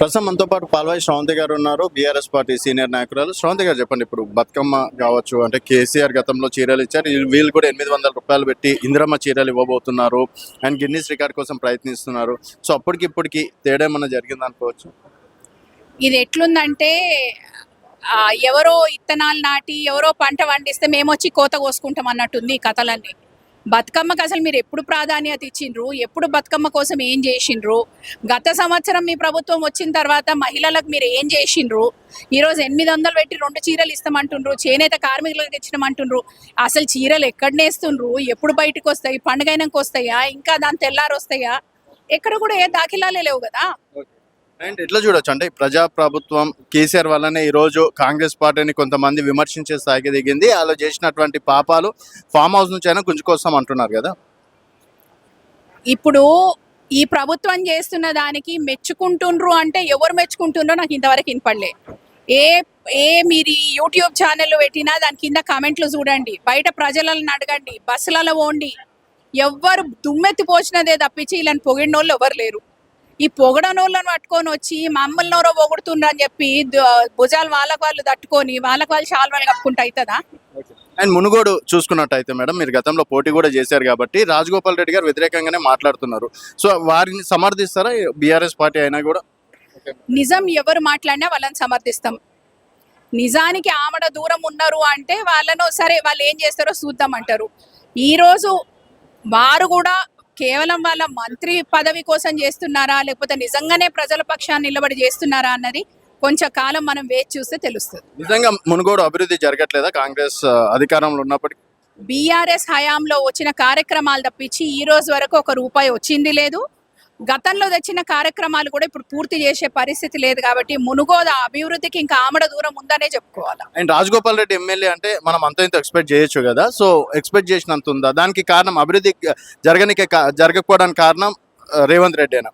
ప్రస్తుతం మనతో పాటు పాల్వాయి శ్రావంతి గారు ఉన్నారు. బీఆర్ఎస్ పార్టీ సీనియర్ నాయకురాలు. శ్రావంతి గారు చెప్పండి ఇప్పుడు బతుకమ్మ కావచ్చు అంటే కేసీఆర్ గతంలో చీరలు ఇచ్చారు. వీళ్ళు- కూడా ఎనిమిది వందల రూపాయలు పెట్టి ఇందిరమ్మ చీరలు ఇవ్వబోతున్నారు అండ్ గిన్నీస్ రికార్డ్ కోసం ప్రయత్నిస్తున్నారు. సో అప్పటికి ఇప్పటికి తేడా ఏమన్నా జరిగింది అనుకోవచ్చు? ఇది ఎట్లుందంటే ఎవరో ఇత్తనాలు నాటి ఎవరో పంట పండిస్తే మేము వచ్చి కోత కోసుకుంటాం అన్నట్టుంది ఈ కథలన్నీ. బతుకమ్మకి అసలు మీరు ఎప్పుడు ప్రాధాన్యత ఇచ్చిండ్రు? ఎప్పుడు బతుకమ్మ కోసం ఏం చేసిండ్రు? గత సంవత్సరం మీ ప్రభుత్వం వచ్చిన తర్వాత మహిళలకు మీరు ఏం చేసిండ్రు? ఈరోజు ఎనిమిది వందలు పెట్టి రెండు చీరలు ఇస్తామంటుండ్రు చేనేత కార్మికులకు ఇచ్చినామంటుండ్రు అసలు చీరలు ఎక్కడ నేస్తుండ్రు? ఎప్పుడు బయటకు వస్తాయి? పండుగైనాక వస్తాయా? ఇంకా దాని తెల్లారు వస్తాయా ఎక్కడ కూడా ఏ దాఖలాలే లేవు కదా. అండ్ ఎట్లా చూడొచ్చు? అంటే ప్రజా ప్రభుత్వం కేసీఆర్ వల్లనే ఈ రోజు కాంగ్రెస్ పార్టీని కొంతమంది విమర్శించే స్థాయికి దిగింది. వాళ్ళు చేసినటువంటి పాపాలు ఫామ్ హౌస్ నుంచి అయినా గుంజుకొస్తాం అంటున్నారు కదా? ఇప్పుడు ఈ ప్రభుత్వం చేస్తున్న దానికి మెచ్చుకుంటుండ్రు అంటే ఎవరు మెచ్చుకుంటుండ్రో నాకు ఇంతవరకు వినపడలే ఏ ఏ మీరు యూట్యూబ్ ఛానల్ పెట్టినా దాని కింద కామెంట్లు చూడండి. బయట ప్రజలను అడగండి. బస్సులలో పోండి. ఎవ్వరు దుమ్మెత్తి పోసినదే తప్పించి వీళ్ళని పొగిడినోళ్ళు ఎవరు లేరు. ఈ పొగడనోళ్ళని పట్టుకొని వచ్చి మమ్మల్ని ఎవరో పొగుడుతుండ్రు అని చెప్పి భుజాలు వాళ్ళకు వాళ్ళు తట్టుకొని వాళ్ళకు వాళ్ళు శాల్వాలు కప్పుకుంటూ అవుతుందా అండ్ మునుగోడు చూసుకున్నట్టయితే మేడం మీరు గతంలో పోటీ కూడా చేశారు కాబట్టి రాజగోపాల్ రెడ్డి గారు వ్యతిరేకంగానే మాట్లాడుతున్నారు. సో వారిని సమర్థిస్తారా? బీఆర్ఎస్ పార్టీ అయినా కూడా? నిజం ఎవరు మాట్లాడినా వాళ్ళని సమర్థిస్తాం. నిజానికి ఆమడ దూరం ఉన్నారు అంటే వాళ్ళను సరే వాళ్ళు ఏం చేస్తారో చూద్దాం అంటారు. ఈరోజు వారు కూడా కేవలం వాళ్ళ మంత్రి పదవి కోసం చేస్తున్నారా లేకపోతే నిజంగానే ప్రజల పక్షాన్ని నిలబడి చేస్తున్నారా అన్నది కొంచెం కాలం మనం వేచి చూస్తే తెలుస్తుంది. నిజంగా మునుగోడు అభివృద్ధి జరగట్లేదా కాంగ్రెస్ అధికారంలో ఉన్నప్పటికీ? బీఆర్ఎస్ హయాంలో వచ్చిన కార్యక్రమాలు తప్పించి ఈ రోజు వరకు ఒక రూపాయి వచ్చింది లేదు. గతంలో తెచ్చిన కార్యక్రమాలు కూడా ఇప్పుడు పూర్తి చేసే పరిస్థితి లేదు కాబట్టి మునుగోద అభివృద్ధికి ఇంకా ఆమడ దూరం ఉందనే చెప్పుకోవాలి? అండ్ రాజగోపాల్ రెడ్డి ఎమ్మెల్యే అంటే మనం అంత ఇంత ఎక్స్పెక్ట్ చేయొచ్చు కదా? సో ఎక్స్పెక్ట్ చేసినంత ఉందా? దానికి కారణం అభివృద్ధి జరగనికే జరగకపోవడానికి కారణం రేవంత్ రెడ్డేనా?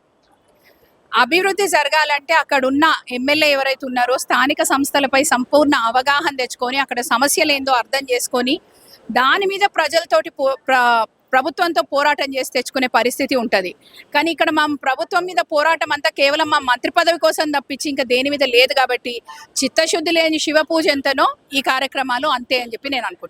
అభివృద్ధి జరగాలంటే అక్కడ ఉన్న ఎమ్మెల్యే ఎవరైతే ఉన్నారో స్థానిక సంస్థలపై సంపూర్ణ అవగాహన తెచ్చుకొని అక్కడ సమస్యలు ఏందో అర్థం చేసుకొని దాని మీద ప్రజలతోటి ప్రభుత్వంతో పోరాటం చేసి తెచ్చుకునే పరిస్థితి ఉంటుంది. కానీ ఇక్కడ మా ప్రభుత్వం మీద పోరాటం అంతా కేవలం మా మంత్రి పదవి కోసం తప్పించి ఇంకా దేని మీద లేదు కాబట్టి చిత్తశుద్ధి లేని శివ పూజ ఎంతనో ఈ కార్యక్రమాలు అంతే అని చెప్పి నేను అనుకుంటున్నాను